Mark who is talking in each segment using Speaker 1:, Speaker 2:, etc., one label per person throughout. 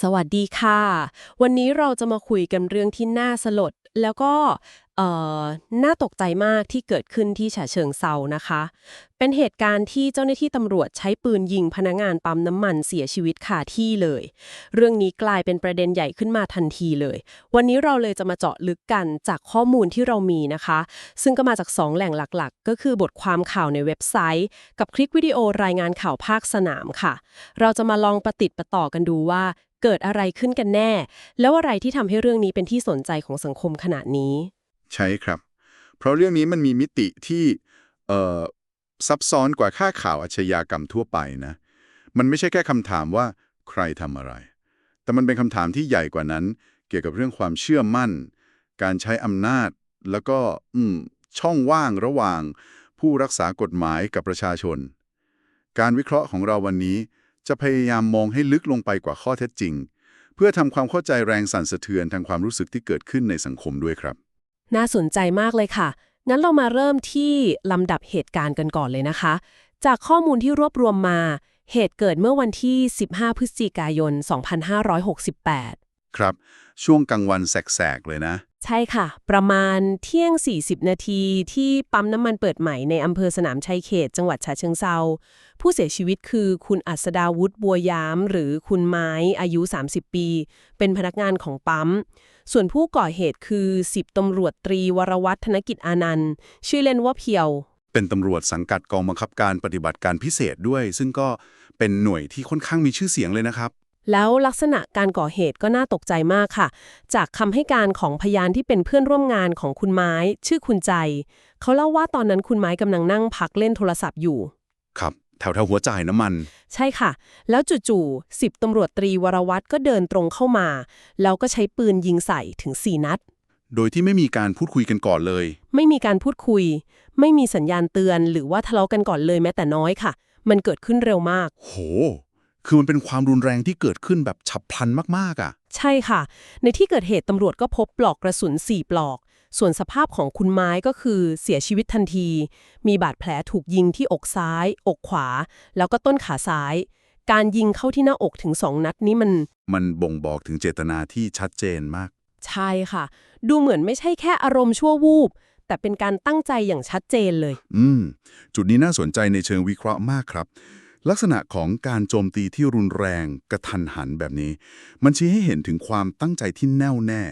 Speaker 1: สวัสดีค่ะ วันนี้เราจะมาคุยกันเรื่องที่น่าสลด แล้วก็เออน่าตกใจมากที่เกิดขึ้นที่ฉะเชิงเซานะคะ เป็นเหตุการณ์ที่เจ้าหน้าที่ตำรวจใช้ปืนยิงพนักงานปั๊มน้ำมันเสียชีวิตคาที่เลย เรื่องนี้กลายเป็นประเด็นใหญ่ขึ้นมาทันทีเลย วันนี้เราเลยจะมาเจาะลึกกันจากข้อมูลที่เรามีนะคะ ซึ่งก็มาจากสองแหล่งหลักๆ ก็คือบทความข่าวในเว็บไซต์ กับคลิปวิดีโอรายงานข่าวภาคสนามค่ะ เราจะมาลองประติดประต่อกันดูว่า เกิดอะไรขึ้นกันแน่ แล้วอะไรที่ทำให้เรื่องนี้เป็นที่สนใจของสังคมขนาดนี้
Speaker 2: ใช่ครับ เพราะเรื่องนี้มันมีมิติที่ซับซ้อนกว่าค่าข่าวอาชญากรรมทั่วไปนะ มันไม่ใช่แค่คำถามว่าใครทำอะไร แต่มันเป็นคำถามที่ใหญ่กว่านั้น เกี่ยวกับเรื่องความเชื่อมั่น การใช้อำนาจ แล้วก็อืมช่องว่างระหว่าง ผู้รักษากฎหมายกับประชาชน การวิเคราะห์ของเราวันนี้ จะพยายามมองให้ลึกลงไปกว่าข้อเท็จจริง เพื่อทำความเข้าใจแรงสั่นสะเทือนทางความรู้สึกที่เกิดขึ้นในสังคมด้วยครับ
Speaker 1: น่าสนใจมากเลยค่ะงั้นเรามาเริ่มที่ลำดับเหตุการณ์กันก่อนเลยนะคะ จากข้อมูลที่รวบรวมมา เหตุเกิดเมื่อวันที่ 15 พฤศจิกายน 2568
Speaker 2: ครับ ช่วงกลางวันแสกๆเลยนะ
Speaker 1: ใช่ค่ะ ประมาณเที่ยง 40 นาทีที่ปั๊มน้ำมันเปิดใหม่ในอำเภอสนามชัยเขต จังหวัดฉะเชิงเซาผู้เสียชีวิตคือคุณอัศดาวุฒิบัวยาม หรือคุณไม้อายุ 30 ปี เป็นพนักงานของปั๊ม ส่วนผู้ก่อเหตุคือ10ตำรวจตรีวรวัฒน์ธนกิจอานันต์ชื่อเล่นว่าเพียว
Speaker 2: เป็นตำรวจสังกัดกองบังคับการปฏิบัติการพิเศษด้วย ซึ่งก็เป็นหน่วยที่ค่อนข้างมีชื่อเสียงเลยนะครับ
Speaker 1: แล้วลักษณะการก่อเหตุก็น่าตกใจมากค่ะ จากคำให้การของพยานที่เป็นเพื่อนร่วมงานของคุณไม้ ชื่อคุณใจ เขาเล่าว่าตอนนั้นคุณไม้กำลังนั่งพักเล่นโทรศัพท์อยู่
Speaker 2: ครับ แถวแถวๆหัวจ่ายน้ำมัน
Speaker 1: ใช่ค่ะ แล้วจู่ๆสิบตำรวจตรีวรวัตรก็เดินตรงเข้ามา แล้วก็ใช้ปืนยิงใส่ถึง4นัด
Speaker 2: โดยที่ไม่มีการพูดคุยกันก่อนเลย
Speaker 1: ไม่มีการพูดคุย ไม่มีสัญญาณเตือน หรือว่าทะเลาะกันก่อนเลยแม้แต่น้อยค่ะ มันเกิดขึ้นเร็วมาก
Speaker 2: โห คือมันเป็นความรุนแรงที่เกิดขึ้นแบบฉับพลันมากๆอะ
Speaker 1: ใช่ค่ะ ในที่เกิดเหตุตำรวจก็พบปลอกกระสุน 4 ปลอก ส่วนสภาพของคุณไม้ก็คือเสียชีวิตทันที มีบาดแผลถูกยิงที่อกซ้าย อกขวา แล้วก็ต้นขาซ้าย การยิงเข้าที่หน้าอกถึง2นัดนี้มัน
Speaker 2: มันบ่งบอกถึงเจตนาที่ชัดเจนมาก
Speaker 1: ใช่ค่ะ ดูเหมือนไม่ใช่แค่อารมณ์ชั่ววูบ แต่เป็นการตั้งใจอย่างชัดเจนเลย
Speaker 2: อืม จุดนี้น่าสนใจในเชิงวิเคราะห์มากครับ ลักษณะของการโจมตีที่รุนแรงกระทันหันแบบนี้ มันชี้ให้เห็นถึงความตั้งใจที่แน่วแน่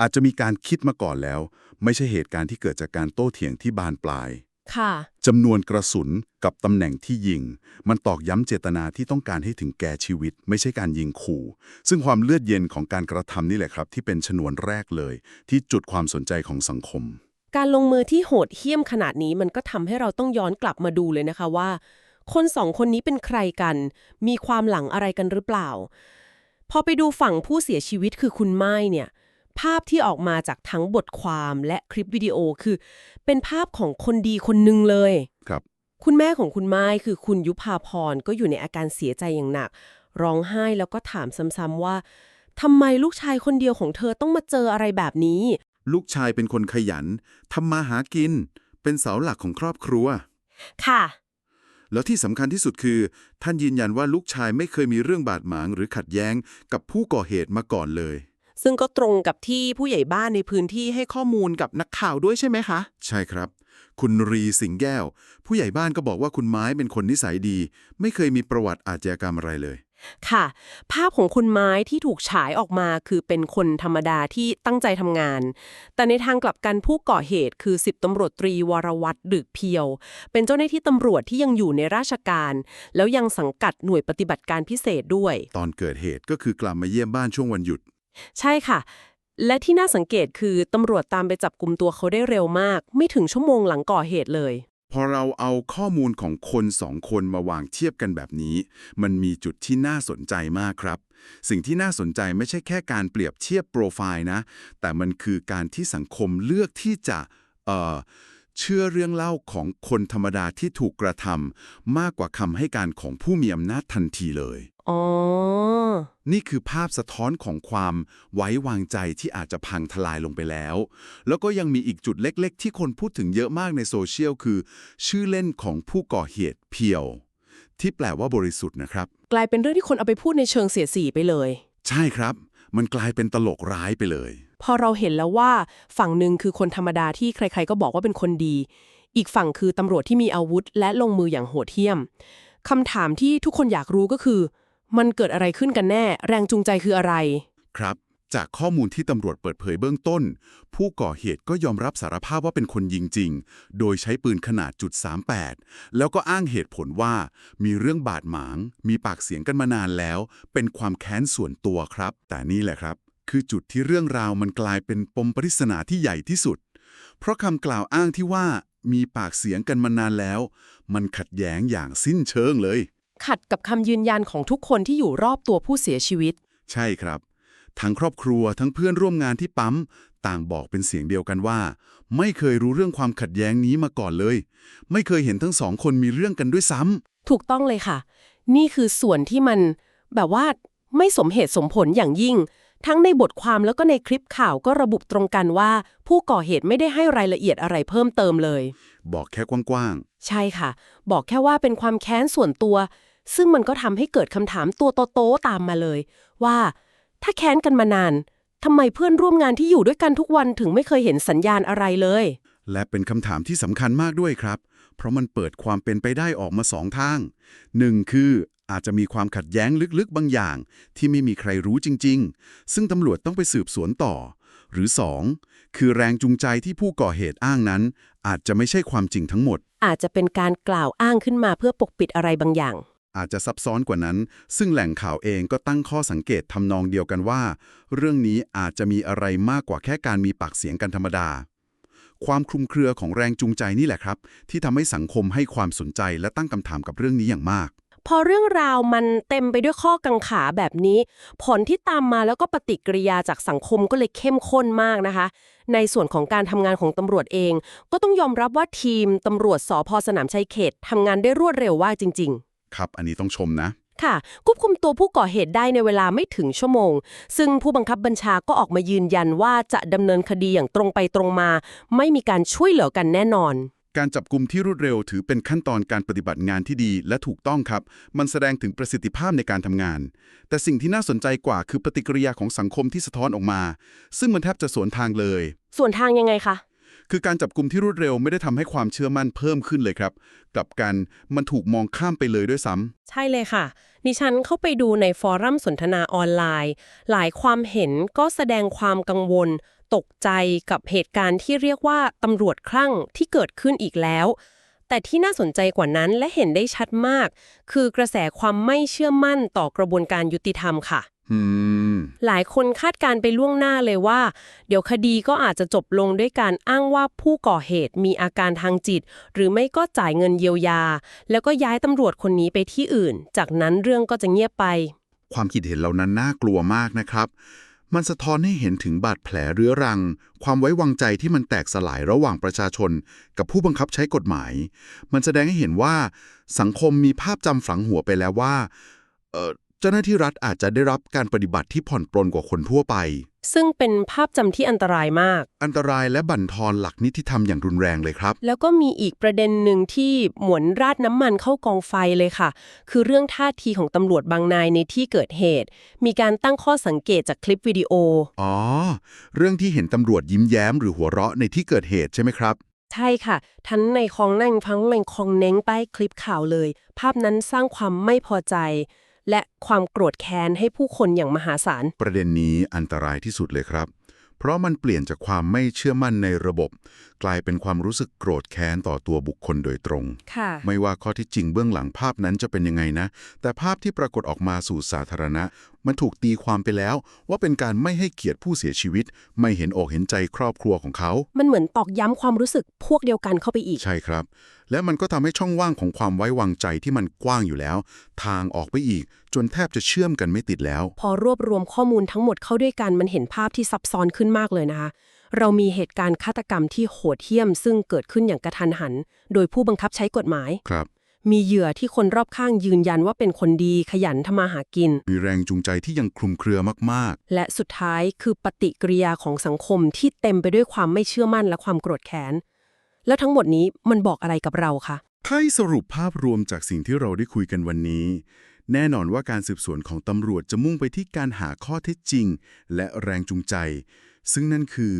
Speaker 2: อาจจะมีการคิดมาก่อนแล้ว ไม่ใช่เหตุการณ์ที่เกิดจากการโต้เถียงที่บานปลาย
Speaker 1: ค่ะ
Speaker 2: จำนวนกระสุนกับตำแหน่งที่ยิง มันตอกย้ำเจตนาที่ต้องการให้ถึงแก่ชีวิต ไม่ใช่การยิงขู่ ซึ่งความเลือดเย็นของการกระทำนี่แหละครับ ที่เป็นชนวนแรกเลย ที่จุดความสนใจของสังคม
Speaker 1: การลงมือที่โหดเหี้ยมขนาดนี้มันก็ทำให้เราต้องย้อนกลับมาดูเลยนะคะว่า คนสองคนนี้เป็นใครกัน มีความหลังอะไรกันหรือเปล่า พอไปดูฝั่งผู้เสียชีวิตคือคุณไม้เนี่ย ภาพที่ออกมาจากทั้งบทความและคลิปวิดีโอคือ เป็นภาพของคนดีคนหนึ่งเลย
Speaker 2: ครับ
Speaker 1: คุณแม่ของคุณไม้คือคุณยุพาพรก็อยู่ในอาการเสียใจอย่างหนัก ร้องไห้แล้วก็ถามซ้ำๆว่าทำไมลูกชายคนเดียวของเธอต้องมาเจออะไรแบบนี้
Speaker 2: ลูกชายเป็นคนขยันทำมาหากิน เป็นเสาหลักของครอบครัว
Speaker 1: ค่ะ
Speaker 2: แล้วที่สำคัญที่สุดคือ ท่านยืนยันว่าลูกชายไม่เคยมีเรื่องบาดหมางหรือขัดแย้งกับผู้ก่อเหตุมาก่อนเลย
Speaker 1: ซึ่งก็ตรงกับที่ผู้ใหญ่บ้านในพื้นที่ให้ข้อมูลกับนักข่าวด้วยใช่ไหมคะ
Speaker 2: ใช่ครับ คุณรีสิงแก้ว ผู้ใหญ่บ้านก็บอกว่าคุณไม้เป็นคนนิสัยดี ไม่เคยมีประวัติอาชญากรรมอะไรเลย
Speaker 1: ค่ะ ภาพของคุณไม้ที่ถูกฉายออกมาคือเป็นคนธรรมดาที่ตั้งใจทำงาน แต่ในทางกลับกันผู้ก่อเหตุคือสิบตำรวจตรีวรวัตรดึกเพียว เป็นเจ้าหน้าที่ตำรวจที่ยังอยู่ในราชการ แล้วยังสังกัดหน่วยปฏิบัติการพิเศษด้วย
Speaker 2: ตอนเกิดเหตุก็คือกลับมาเยี่ยมบ้านช่วงวันหยุด
Speaker 1: ใช่ค่ะ และที่น่าสังเกตคือตำรวจตามไปจับกลุ่มตัวเขาได้เร็วมาก ไม่ถึงชั่วโมงหลังก่อเหตุเลย
Speaker 2: พอเราเอาข้อมูลของคนสองคนมาวางเทียบกันแบบนี้ มันมีจุดที่น่าสนใจมากครับ สิ่งที่น่าสนใจไม่ใช่แค่การเปรียบเทียบโปรไฟล์นะ แต่มันคือการที่สังคมเลือกที่จะเอ่อ เชื่อเรื่องเล่าของคนธรรมดาที่ถูกกระทำมากกว่าคำให้การของผู้มีอำนาจทันทีเลย
Speaker 1: อ๋อ
Speaker 2: นี่คือภาพสะท้อนของความไว้วางใจที่อาจจะพังทลายลงไปแล้ว แล้วก็ยังมีอีกจุดเล็กๆ ที่คนพูดถึงเยอะมากในโซเชียลคือ ชื่อเล่นของผู้ก่อเหตุเพียว ที่แปลว่าบริสุทธิ์นะครับ
Speaker 1: กลายเป็นเรื่องที่คนเอาไปพูดในเชิงเสียดสีไปเลย
Speaker 2: ใช่ครับ มันกลายเป็นตลกร้ายไปเลย
Speaker 1: พอเราเห็นแล้วว่าฝั่งหนึ่งคือคนธรรมดาที่ใครๆก็บอกว่าเป็นคนดี อีกฝั่งคือตำรวจที่มีอาวุธ และลงมืออย่างโหดเหี้ยมคำถามที่ทุกคนอยากรู้ก็คือ มันเกิดอะไรขึ้นกันแน่ แรงจูงใจคืออะไร
Speaker 2: ครับ จากข้อมูลที่ตำรวจเปิดเผยเบื้องต้น ผู้ก่อเหตุก็ยอมรับสารภาพว่าเป็นคนยิงจริง โดยใช้ปืนขนาดจุด38 แล้วก็อ้างเหตุผลว่า มีเรื่องบาดหมาง มีปากเสียงกันมานานแล้ว เป็นความแค้นส่วนตัวครับ แต่นี่แหละครับ คือจุดที่เรื่องราวมันกลายเป็นปมปริศนาที่ใหญ่ที่สุด เพราะคำกล่าวอ้างที่ว่ามีปากเสียงกันมานานแล้ว มันขัดแย้งอย่างสิ้นเชิงเลย
Speaker 1: ขัดกับคำยืนยันของทุกคนที่อยู่รอบตัวผู้เสียชีวิต
Speaker 2: ใช่ครับ ทั้งครอบครัวทั้งเพื่อนร่วมงานที่ปั๊ม ต่างบอกเป็นเสียงเดียวกันว่า ไม่เคยรู้เรื่องความขัดแย้งนี้มาก่อนเลย ไม่เคยเห็นทั้งสองคนมีเรื่องกันด้วยซ้ำ
Speaker 1: ถูกต้องเลยค่ะ นี่คือส่วนที่มันแบบว่าไม่สมเหตุสมผลอย่างยิ่ง ทั้งในบทความแล้วก็ในคลิปข่าวก็ระบุตรงกันว่า ผู้ก่อเหตุไม่ได้ให้รายละเอียดอะไรเพิ่มเติมเลย
Speaker 2: บอกแค่กว้าง
Speaker 1: ใช่ค่ะ บอกแค่ว่าเป็นความแค้นส่วนตัว ซึ่งมันก็ทำให้เกิดคำถามตัวโตๆตามมาเลย ว่า ถ้าแค้นกันมานานทำไมเพื่อนร่วมงานที่อยู่ด้วยกันทุกวันถึงไม่เคยเห็นสัญญาณอะไรเลย
Speaker 2: ๆและเป็นคำถามที่สำคัญมากด้วยครับ เพราะมันเปิดความเป็นไปได้ออกมาสองทางหนึ่งคืออาจจะมีความขัดแย้งลึกๆบางอย่าง ที่ไม่มีใครรู้จริง ๆ ซึ่งตำรวจต้องไปสืบสวนต่อ หรือสองคือแรงจูงใจที่ผู้ก่อเหตุอ้างนั้น อาจจะไม่ใช่ความจริงทั้งหมด
Speaker 1: อาจจะเป็นการกล่าวอ้างขึ้นมาเพื่อปกปิดอะไรบางอย่าง
Speaker 2: อาจจะซับซ้อนกว่านั้น ซึ่งแหล่งข่าวเองก็ตั้งข้อสังเกตทำนองเดียวกันว่า เรื่องนี้อาจจะมีอะไรมากกว่าแค่การมีปากเสียงกันธรรมดา ความคลุมเครือของแรงจูงใจนี่แหละครับ ที่ทำให้สังคมให้ความสนใจและตั้งคำถามกับเรื่องนี้อย่างมาก
Speaker 1: พอเรื่องราวมันเต็มไปด้วยข้อกังขาแบบนี้ ผลที่ตามมาแล้วก็ปฏิกิริยาจากสังคมก็เลยเข้มข้นมากนะคะ ในส่วนของการทำงานของตำรวจเอง ก็ต้องยอมรับว่าทีมตำรวจสพสนามชัยเขตทำงานได้รวดเร็วว่าจริง
Speaker 2: ครับอันนี้ต้องชมนะ
Speaker 1: ๆค่ะ ควบคุมตัวผู้ก่อเหตุได้ในเวลาไม่ถึงชั่วโมง ซึ่งผู้บังคับบัญชาก็ออกมายืนยันว่าจะดำเนินคดีอย่างตรงไปตรงมา ไม่มีการช่วยเหลือกันแน่นอน
Speaker 2: การจับกลุ่มที่รวดเร็วถือเป็นขั้นตอนการปฏิบัติงานที่ดีและถูกต้องครับ มันแสดงถึงประสิทธิภาพในการทำงาน แต่สิ่งที่น่าสนใจกว่าคือปฏิกิริยาของสังคมที่สะท้อนออกมา ซึ่งมันแทบจะสวนทางเลย
Speaker 1: ส่วนทางยังไงคะ
Speaker 2: คือการจับกลุ่มที่รวดเร็วไม่ได้ทำให้ความเชื่อมั่นเพิ่มขึ้นเลยครับ กลับกันมันถูกมองข้ามไปเลยด้วยซ้ำ
Speaker 1: ใช่เลยค่ะ ดิฉันเข้าไปดูในฟอรัมสนทนาออนไลน์ หลายความเห็นก็แสดงความกังวล ตกใจกับเหตุการณ์ที่เรียกว่าตำรวจคลั่งที่เกิดขึ้นอีกแล้วแต่ที่น่าสนใจกว่านั้นและเห็นได้ชัดมาก คือกระแสความไม่เชื่อมั่นต่อกระบวนการยุติธรรมค่ะ หลายคนคาดการณ์ไปล่วงหน้าเลยว่า เดี๋ยวคดีก็อาจจะจบลงด้วยการอ้างว่าผู้ก่อเหตุมีอาการทางจิต หรือไม่ก็จ่ายเงินเยียวยา แล้วก็ย้ายตำรวจคนนี้ไปที่อื่น จากนั้นเรื่องก็จะเงียบไป
Speaker 2: ความคิดเห็นเหล่านั้นน่ากลัวมากนะครับ มันสะท้อนให้เห็นถึงบาดแผลเรื้อรัง ความไว้วางใจที่มันแตกสลายระหว่างประชาชน กับผู้บังคับใช้กฎหมาย มันแสดงให้เห็นว่า สังคมมีภาพจำฝังหัวไปแล้วว่า เอ่อ เจ้าหน้าที่รัฐอาจจะได้รับการปฏิบัติที่ผ่อนปรนกว่าคนทั่วไป
Speaker 1: ซึ่งเป็นภาพจำที่อันตรายมาก
Speaker 2: อันตรายและบั่นทอนหลักนิติธรรมอย่างรุนแรงเลยครับ
Speaker 1: แล้วก็มีอีกประเด็นหนึ่งที่หมวนราดน้ำมันเข้ากองไฟเลยค่ะ คือเรื่องท่าทีของตำรวจบางนายในที่เกิดเหตุ มีการตั้งข้อสังเกตจากคลิปวิดีโอ
Speaker 2: อ๋อ เรื่องที่เห็นตำรวจยิ้มแย้มหรือหัวเราะในที่เกิดเหตุใช่ไหมครับ
Speaker 1: ใช่ค่ะ ทั้งในคลองนั่งทั้งในคลองเน้งใต้คลิปข่าวเลย ภาพนั้นสร้างความไม่พอใจ และความโกรธแค้นให้ผู้คนอย่างมหาศาล
Speaker 2: ประเด็นนี้อันตรายที่สุดเลยครับ เพราะมันเปลี่ยนจากความไม่เชื่อมั่นในระบบ กลายเป็นความรู้สึกโกรธแค้นต่อตัวบุคคลโดยตรง
Speaker 1: ค่ะ
Speaker 2: ไม่ว่าข้อที่จริงเบื้องหลังภาพนั้นจะเป็นยังไงนะ แต่ภาพที่ปรากฏออกมาสู่สาธารณะ มันถูกตีความไปแล้ว ว่าเป็นการไม่ให้เกียรติผู้เสียชีวิต ไม่เห็นอกเห็นใจครอบครัวของเขา
Speaker 1: มันเหมือนตอกย้ำความรู้สึกพวกเดียวกันเข้าไปอีก
Speaker 2: ใช่ครับ และมันก็ทำให้ช่องว่างของความไว้วางใจที่มันกว้างอยู่แล้ว ทางออกไปอีก จนแทบจะเชื่อมกันไม่ติดแล้ว
Speaker 1: พอรวบรวมข้อมูลทั้งหมดเข้าด้วยกันมันเห็นภาพที่ซับซ้อนขึ้นมากเลยนะคะเรามีเหตุการณ์ฆาตกรรมที่โหดเหี้ยม ซึ่งเกิดขึ้นอย่างกระทันหัน โดยผู้บังคับใช้กฎหมาย
Speaker 2: ครับ
Speaker 1: มีเหยื่อที่คนรอบข้างยืนยันว่าเป็นคนดีขยันทำมาหากิน
Speaker 2: มีแรงจูงใจที่ยังคลุมเครือมาก
Speaker 1: และสุดท้ายคือปฏิกิริยาของสังคมที่เต็มไปด้วยความไม่เชื่อมั่นและความโกรธแค้น แล้วทั้งหมดนี้มันบอกอะไรกับเราคะ
Speaker 2: ๆถ้าให้สรุปภาพรวมจากสิ่งที่เราได้คุยกันวันนี้ แน่นอนว่าการสืบสวนของตำรวจจะมุ่งไปที่การหาข้อเท็จจริง และแรงจูงใจ ซึ่งนั่นคือ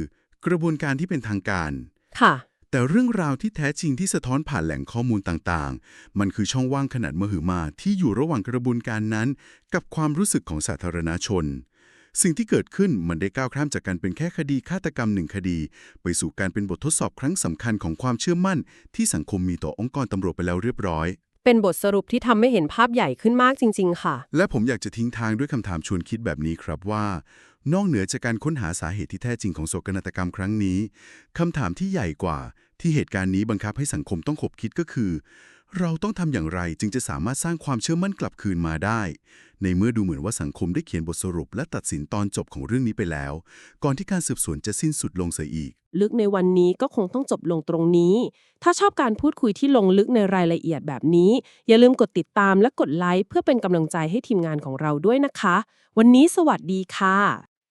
Speaker 2: กระบวนการที่เป็นทางการ
Speaker 1: ค่ะ
Speaker 2: แต่เรื่องราวที่แท้จริงที่สะท้อนผ่านแหล่งข้อมูลต่างๆ มันคือช่องว่างขนาดมหึมาที่อยู่ระหว่างกระบวนการนั้น กับความรู้สึกของสาธารณชน สิ่งที่เกิดขึ้นมันได้ก้าวข้ามจากการเป็นแค่คดีฆาตกรรมหนึ่งคดี ไปสู่การเป็นบททดสอบครั้งสำคัญของความเชื่อมั่น ที่สังคมมีต่อองค์กรตำรวจไปแล้วเรียบร้อย
Speaker 1: เป็นบทสรุปที่ทำให้เห็นภาพใหญ่ขึ้นมากจริง ๆ ค่ะ
Speaker 2: และผมอยากจะทิ้งทางด้วยคำถามชวนคิดแบบนี้ครับว่า นอกเหนือจากการค้นหาสาเหตุที่แท้จริงของโศกนาฏกรรมครั้งนี้คำถามที่ใหญ่กว่าที่เหตุการณ์นี้บังคับให้สังคมต้องขบคิดก็คือ เราต้องทำอย่างไรจึงจะสามารถสร้างความเชื่อมั่นกลับคืนมาได้ ในเมื่อดูเหมือนว่าสังคมได้เขียนบทสรุปและตัดสินตอนจบของเรื่องนี้ไปแล้ว ก่อนที่การสืบสวนจะสิ้นสุดลงเสียอีก
Speaker 1: ลึกในวันนี้ก็คงต้องจบลงตรงนี้ ถ้าชอบการพูดคุยที่ลงลึกในรายละเอียดแบบนี้ อย่าลืมกดติดตามและกดไลค์เพื่อเป็นกำลังใจให้ทีมงานของเราด้วยนะคะ วันนี้สวัสดีค่ะ